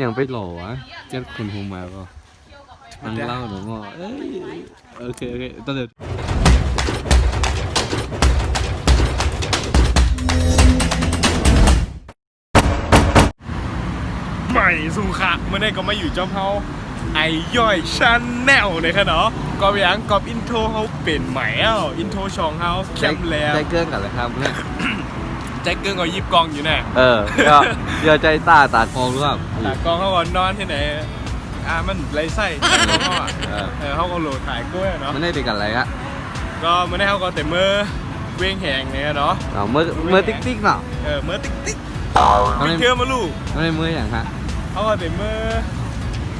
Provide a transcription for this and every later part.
อย่างไปหล่อวะเจ้าคนคงมาก็นั่งเล่าหนูว่าเอ้ยโอเคโอเคตอนเด็กใหม่สุขะเมื่อได้ก็มาอยู่จอมเฮาไอย่อยชันแนลเลยค่ะเนาะก็ไปยังกอบอินโทรเฮาเป็นใหม่เอ้าอินโทรช่องเฮาแคมป์แล้วใจเกินกันเลยครับเนี่ย แจ็คเกิงก็ยิบกองอยู่แน่เออก็เดี๋ยวใจตาตากองหรือเปล่าตากองเขาก็นอนที่ไหนอ่ามันไรไส้เขาอะเออเออเขาก็โหลดถ่ายกล้วยเนาะมันได้เป็นกันอะไรอะก็เมื่อได้เขาก็แต่เมื่อเว้งแหงเนี่ยเนาะเอาเมื่อเมื่อติ๊กติ๊กเนาะเออเมื่อติ๊กติ๊กเขาไม่ไม่เชื่อมาลูกเขาไม่เมื่ออย่างฮะเขาก็แต่เมื่อ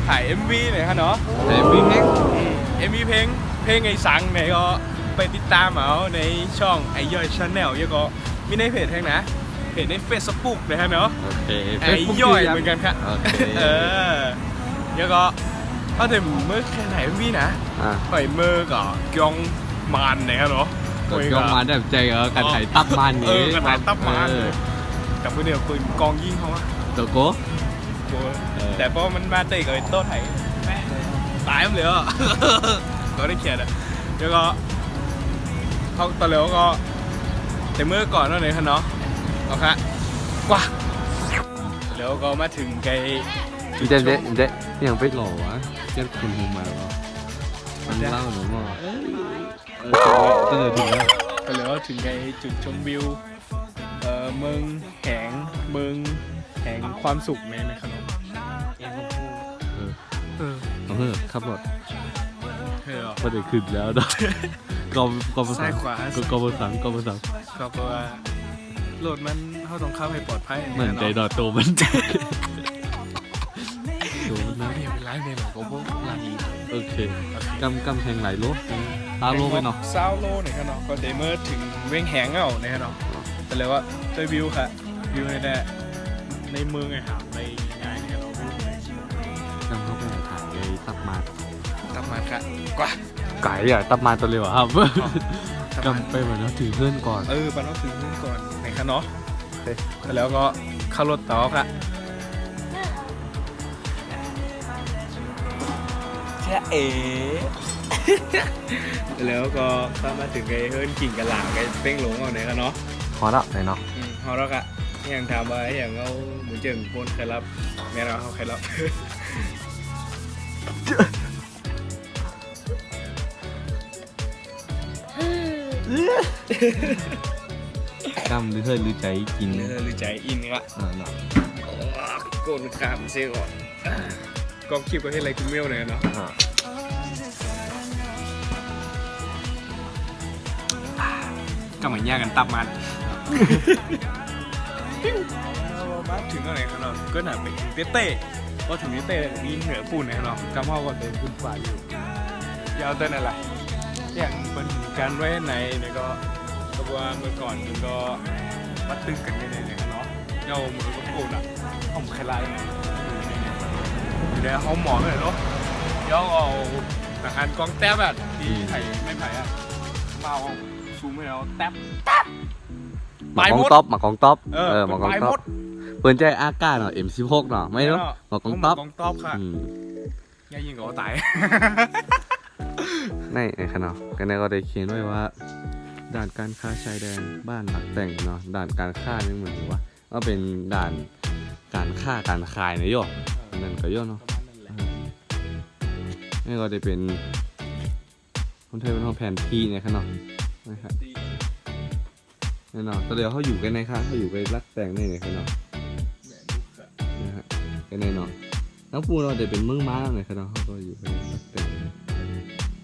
ถ่าย MV เนี่ยค่ะเนาะแต่พี่แม็กเอ็มวีเพลงเพลงไอ้สังเนี่ยก็ไปติดตามเอาในช่องไอ้ย่อยชาแนลยังก็ มีในเพจแท่งนะ เพจในเฟซบุ๊กนะฮะเนาะโอเคไอ้ย่อยเหมือนกันครับโอเคเออยังก็เขาถึงเมื่อแค่ไหนมีนะอะไปเมื่อก็กยองมานเนี่ยครับเนาะกดยกมาได้แบบใจเออการถ่ายตับมันเอนี้อกระต่ายตับมานเอเลอยกับเพื่อนเดียวคุยกองยิงเขาอะตัวโก้โอ้ยเออแต่พอมันมาเตะกับไอ้โต้ไถแม่งตายมันเลยอะก็ได้เขียนอะแล้วก็เขาตอนแล้วก็ แต่เมื่อก่อนนั่นเองครับเนาะเอาค่ะกว่าแล้วก็มาถึงไกลเจ๊เจ๊เจ๊อย่างไปหล่อวะเจ้าคนคงมาก็นั่งเล่าหนูว่าเอ้ยโอเคตอนเด็กถึงแล้วตอนแล้วถึงไกลจุดชมวิวเอ่อเมืองแห่งเมืองแห่งความสุขแม่ไหมครับเนาะเออเออเอาเถอะขับรถเออพอเด็กขึ้นแล้วเนาะ กอมกอมภาษาซ้ายขวาก็กอมภาษากอมภาษาก็เพราะว่าโหลดมันเขาต้องเข้าให้ปลอดภัยเหมือนใจแาะดอดโตมันใจโตมันนะไม่เป็นไรเลยผมก็พวกลาดีโอเคกำกำแพงไหลโลตามโลไปเนาะซาวโลเนี่ยครับเนาะก็เดเมอร์ถึงเว้งแหงเอาเนี่ยครับเนาะแต่เลยว่าด้วยวิวค่ะวิวในแดในเมืองไงครับในงานเนี่ยเราวิวในกำเข้าไปถ่ายไอ้ตับมาตับมันค่ะกว่า ไก่อะตับมาตัวเร็วอะครับตับมันกำไปเหมือนเราถือเพื่อนก่อน เออปันต้องถึงนู่นก่อนไหนคะเนาะแต่แล้วก็เข้ารถต่อค่ะแค่เอ๋แล้วก็เข้ามาถึงไอ้เฮิร์นกิ่งกระหล่ำไอ้เป้งหลงเอาไหนคะเนาะพอแล้วไหนเนาะอืมเขาแล้วกะอย่างถามว่าอย่างเอาหมูเจิงปนใครรับแม่เราเขาใครรับ กำหรือเพื่อนหรือใจกินเออหรือใจอินกะอ่าเนาะโกนขามเสียก่อนกองคลิปก็ให้อะไรคุณเมลหน่อยเนาะอ่าก็เหมือนย่างกันตับมัน มาถึงตรงไหนครับเนาะก็หนาไปถึงเต้เต้พอถึงเต้เต้มีเหนือปูนนะครับเนาะกำพ่อก็เดินขึ้นฝ่าอยู่ยาวเต้นอะไร อย่างเป็นการไว้ไหนเนี่ยก็ก็ว่าเมื่อก่อนมันก็มาตึกกันยังไงเนี่ยครับเนาะเย้ามือก็ปูนอะผมใครไล่อยู่ในห้องหมอเลยเนาะเย้าเอาทหารกองแต้มอะที่ไผ่ไม่ไผ่อะมาเอาซูมให้เราแต้มหมากองต๊อบหมากองต๊อบเออหมากองไปต๊หอมบดเปินใจอากาศเนาะ M16 เนาะไม่รู้หมากองต๊อบกองต๊อบค่ะอืมย่ายิงกับตาย ในในขณะกันในก็ได้เขียนไว้ว่า ด่านการค้าชายแดนบ้านหลักแต่งเนาะด่านการค้านี่เหมือนว่าว่าเป็นด่านการค้าการขายนะโยนั่นก็โยเนาะนี่ก็ได้เป็นคนไทยเป็นห้องแผนที่เนี่ยครับเนะนะครับแน่นอนตอเดียวเขาอยู่กันในค่ะเขาอยู่ไปรักแต่งในไหนครับเนาะนะฮะกันแน่นอนน้องปูเราได้เป็นเมืองม้าแล้วไหนครับเนาะเขาก็อยู่ไปรักแต่ง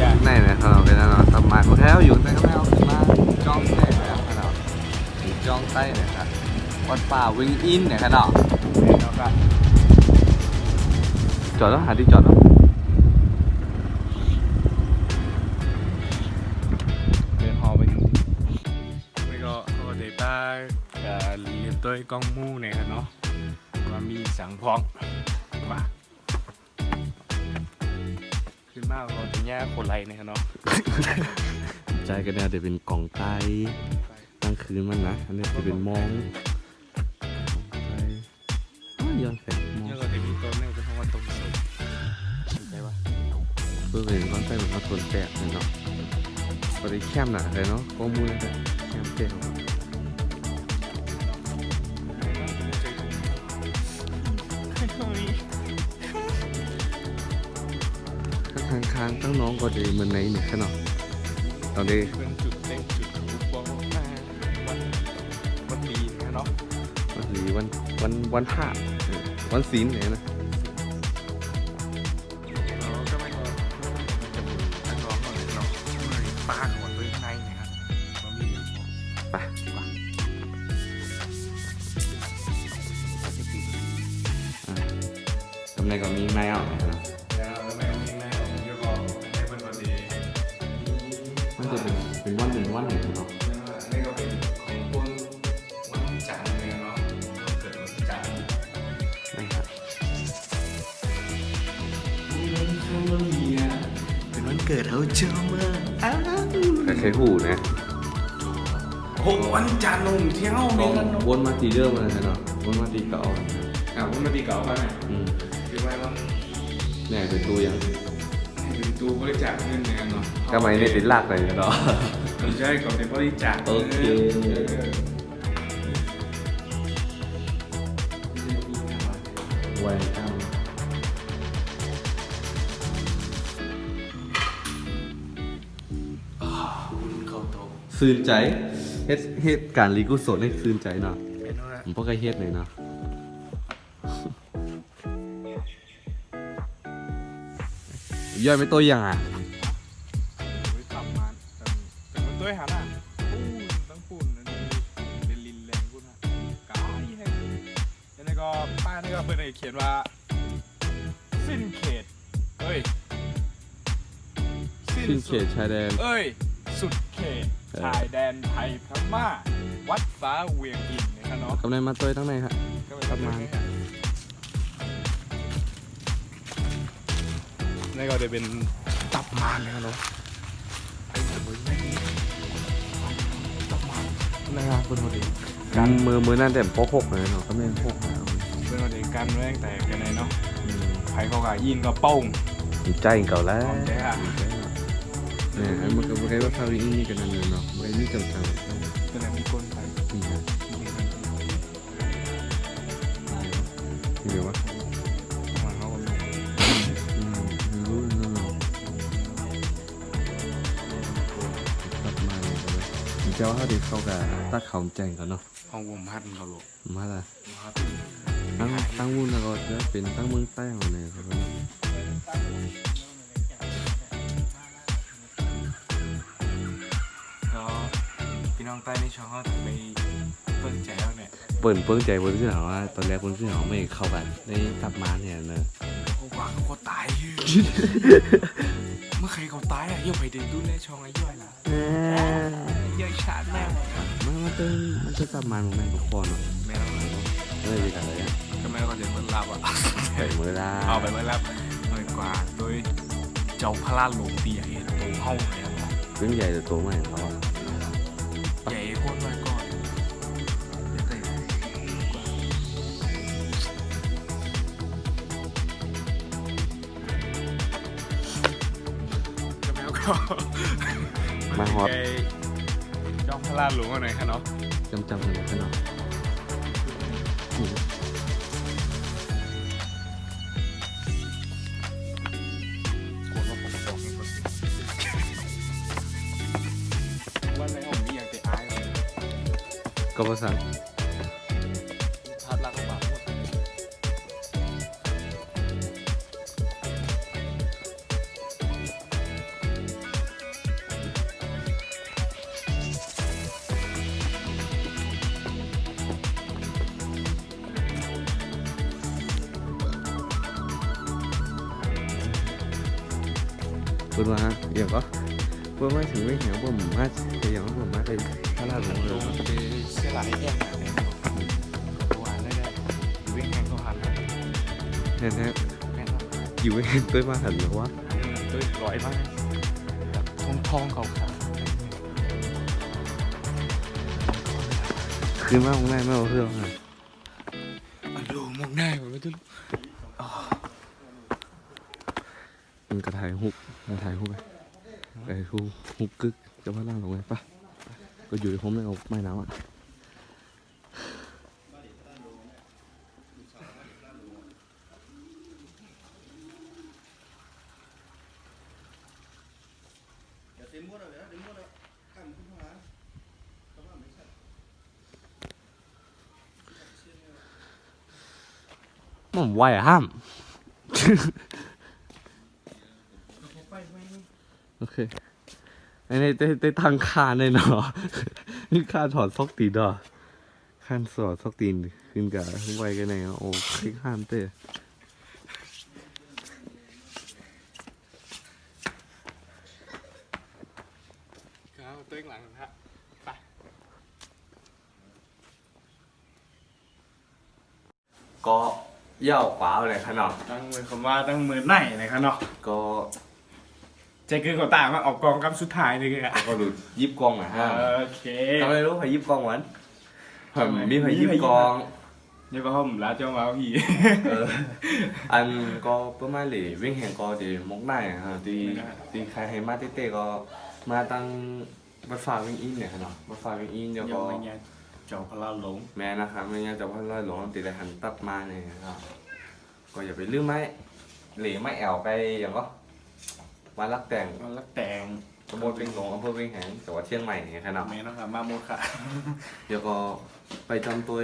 องสาดเออนี่ครับกำเข้าเลยคือหนังหนึ่งเนาะคือหนังยังโดยตับหมานย่อกับตัววัดจองจองไต้ไตไม่รู้ฮะหวานฮะอย่าไหนนะครับเราเป็นอะไรสมัครโอเคเราอยู่ในข้างในเอาขึ้นมาจองไต้นะครับเราจองไต้นะครับวัดป่าวิงอินเนี่ยครับเนาะแล้วก็จอดแล้วหาที่จอดแล้วเดินฮอไปถึงไม่ก็โอเดต้ากับเรียนตัวกล้องมู่เนี่ยครับเนาะว่ามีสังพอง มากเราจะแย่คนไรเนี่ยครับเนาะใจกันเนี่ยเดี๋ยวเป็นกล่องไตกลางคืนมันนะอันนี้จะเป็นมองไตอ้าวย้อนแสงมองเนี่ยเราจะมีต้นเนี่ยเป็นเพราะว่าต้นสดสนใจปะเพื่อเห็นก้อนไตเหมือนเขาทนแปะเลยเนาะพอดีแคมหนาเลยเนาะข้อมูลเลยแคมเปรี้ยวข้างางๆตั้งน้องก็ดีเหมือนในเนี่ยแค่นาะตอนนี้เป็นจุดเล็กจุดรูปบอกมาวันวันดีนะเนาะวันหลีวันวันวันพระวันศีลเนี่ยนะเราก็ไม่ก็จะมีนักร้องนเลยเนาะไป้าของตัวข้างในเนี่ยครับก็มีอยู่ไปตำแหน่งก็มีไม้อาเนาะ จะเป็นเป็นวันเป็นวันเนี่ยเนาะนี่ก็เป็นของพวกวันจันทร์เนี่ยเนาะวันเกิดวันจันทร์นะครับเป็นวันเกิดเขาเจ้าเมื่ออ้าวแต่เคยหูนะโอ้วันจันทร์ลงเที่ยวลเนี่อยงกันวนมาตีเดิมเลยเนาะวนมาตีเก่าอ่าวันมาดีเก่าป่ะเนี่ยอืมคือว่าว่าเนี่ยเป็นตัวยัง เป็นตู้บริจาคเงินเนี่ยเนาะก็ไม่ได้ติดลากเลยเนาะไม่ใช่ก่อนเป็นบริจาคโอเคไว้ครับเขาโตซื่นใจเฮ็ดเฮ็ดการรีกุศลให้ซื่นใจเนาะเป็นเท่าไหร่ผมก็เคยเฮ็ดเลยเนาะ ย่อยไม่ตัวอย่างอะไม่ต่ำมาแต่เป็นตัวหันอะปูนต้องปูนอันนี้เป็นลินแรงกูนะกายแห้งแล้วนี่ก็ป้ายนี่ก็เป็นไอ้เขียนว่า สิ้นเขตเอ้ยสิ้นเขตชายแดน เอ้ย สุดเขตเออชายแดนไทยพม่า วัดฟ้าเวียงอินนะครับเนาะกำไรมาตัวตั้งไหนครับก็ประมา นี่ก็จะเป็นตับมานนะครับเนาะไอ้ตัวนี้ตับมานนะครับเป็นคนดีการมือมือนั่นแต่ปหกเลยเนาะก็ไม่เป็นหกนะเป็นคนดีกันแรงแต่กันเลยเนาะใครเขากายินก็โป้งดีใจเก่าแล้วโอเคอะเนี่ยมันก็มันก็ว่าพาวินี่กันนั่นเลยเนาะมันก็นี่จำจังเป็น ผมจะว่าเขาดีเข้ากับตักเขาแจ้งกันเนาะห้องวมพัดเขาลูกมาละครับตั้งตั้งวุ้นแล้วก็จะเป็นตั้งเมืองใต้ของเนี่ยครับก็พี่น้องใต้ในช่องเขาถึงไปเปิดใจแล้วเนี่ยเปิ่นเปิ้งใจเปิ้นคือหาว่าตอนแรกเปิ้นคือหาไม่เข้ากันในตับมาเนี่ยเนอะเขาวางเขาก็ตายอยู่ เมื่อใครเขาตายอะย่อไปเดินดูแลช่องไอ้ย่อยล่ะย่อยชาติแม่มันมันเป็นมันเป็นตับมาของแม่ทุกคนเนาะแม่เราเลยไม่ได้กันเลยอะก็แม่ก็เลยมันรับอะใส่มือละเอาไปมันรับหน่อยกว่าโดยเจ้าพระราชหลวงเตียเห็นโตเฮ้าเลยอะเรื่องใหญ่แต่ตัวใหม่เขา มวก็มาฮอตไอ้เจ้าพระราชหลวงอะไรคะเนาะจำจำกันนะเนาะอืมกลัวว่าผมจะบอกให้คนสิว่าในห้องนี้ยังจะอายเลยก็ภาษา พูดว่าเดี๋ยวก็เพูดว่ถึงวิ่งแหงผมมาเดี๋ยวผมมาไปพระราชหลวงเลยไปเสียหลายแห่งเนี่ยตัวได้ได้วิ่งแข่งก็หันแล้วเนี่ยนะแม่นอยู่ไม่เห็นตัวมาหันหรอวะด้วยร้อยมากแบบทองทองเขาวขาวคือมาของแรกไม่เอาเรื่องอะอะดูมองหน้ามันไม่ต้อง มั นกระถ่ายฮุกกระถ่ายฮุกไปไอ้ฮุกฮุกกึกจะพระราชหลงเลยปะก็อยู่ในผมเลยเอาไม้น้ำอะผมไหวห้าม โอเค อันนี้ได้ได้ทางคานเลยเนาะนี่คานถอดซอกตีนดอคานสอดซอกตีนขึ้นกับไหวกันไหนอะโอ้คลิกห้ามเต้ครับตัวเองหลังฮะก็ย่าขวาเลยขนาดตั้งมือคำว่าตั้งมือไหนนะครับเนาะก็ ใจคือเขาตามมาออกกองกำสุดท้ายนี่คืออะก็หลุดยิบกองอะฮะโอเคทำไมรู้พายิบกองวันผมมีพายิบกองนี่ก็ผมแล้วเจ้ามาพี่เอออันก็ประมาณหลีวิ่งแห่งก็ดีมกได้ฮะตีตีใครให้มาเต้ๆก็มาตั้งบัดฟ้าวิ่งอินเนี่ยครับเนาะบัดฟ้าวิ่งอินเดี๋ยวยัก็งไม่เงี้ยเจ้าพลาหลงแม่นะครับไม่งั้นจะพ่อร้อยหลวงตีได้หันตับมาเนี่ยครับก็อย่าไปลืมไม้หลีไม่แอวไปอย่างก็ มารักแต่งมันละแต่งตำบลเวียงหลงอำเภอเวียงแหงจังหวัดเชียงใหม่เนี่ยครับเนาะเมนนะครับมาโมค่ะ เดี๋ยวก็ไปจำตัว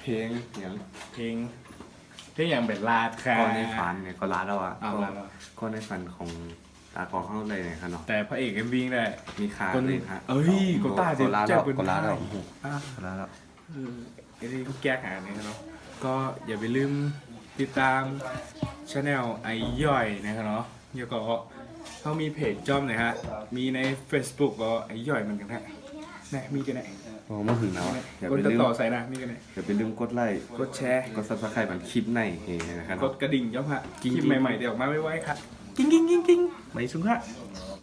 เพลงอย่างเพลงเพลงอย่างเป็นลาดค่ะก้อนในฝันเนี่ยก็ร้านแล้วอะเอาก็ลาดแล้วก้อนในฝันของตากองเข้าเลยเนี่ยครับเนาะแต่พระเอกเอ็มวิ่งได้ มีคาคนเลยครับเอ้ยก็ตาก็ร้านแล้วเจ็บเป็น ก็ร้านแล้วไข้โอ้โหอะก็ร้านแล้ว เออไอ้นี่แก้หาเนี่ยเนาะก็อย่าไปลืม ติดตามช anel ไอย่อยนะครับเนาะเดี๋ยวก็เขามีเพจจอมนะฮะ มีใน Facebook ก็ไอย่อยเหมือนกันฮะนะมีกันไหนพอมาถึงแล้วอะอย่าคไปนตัดลืมต่อใส่นะมีกันไหนอย่าไปลืมกดไลค์กดแชร์ กดซับสไครต์มันคลิปในเองนะครับกเนาะดกระดิ่งย่อมฮะคกิ๊งลิปกิ๊งใหม่ๆเดี๋ยวออกมาไว้ๆค่ะกิ้งกิ้งกิ้งกิ้งไปสุงค่ะค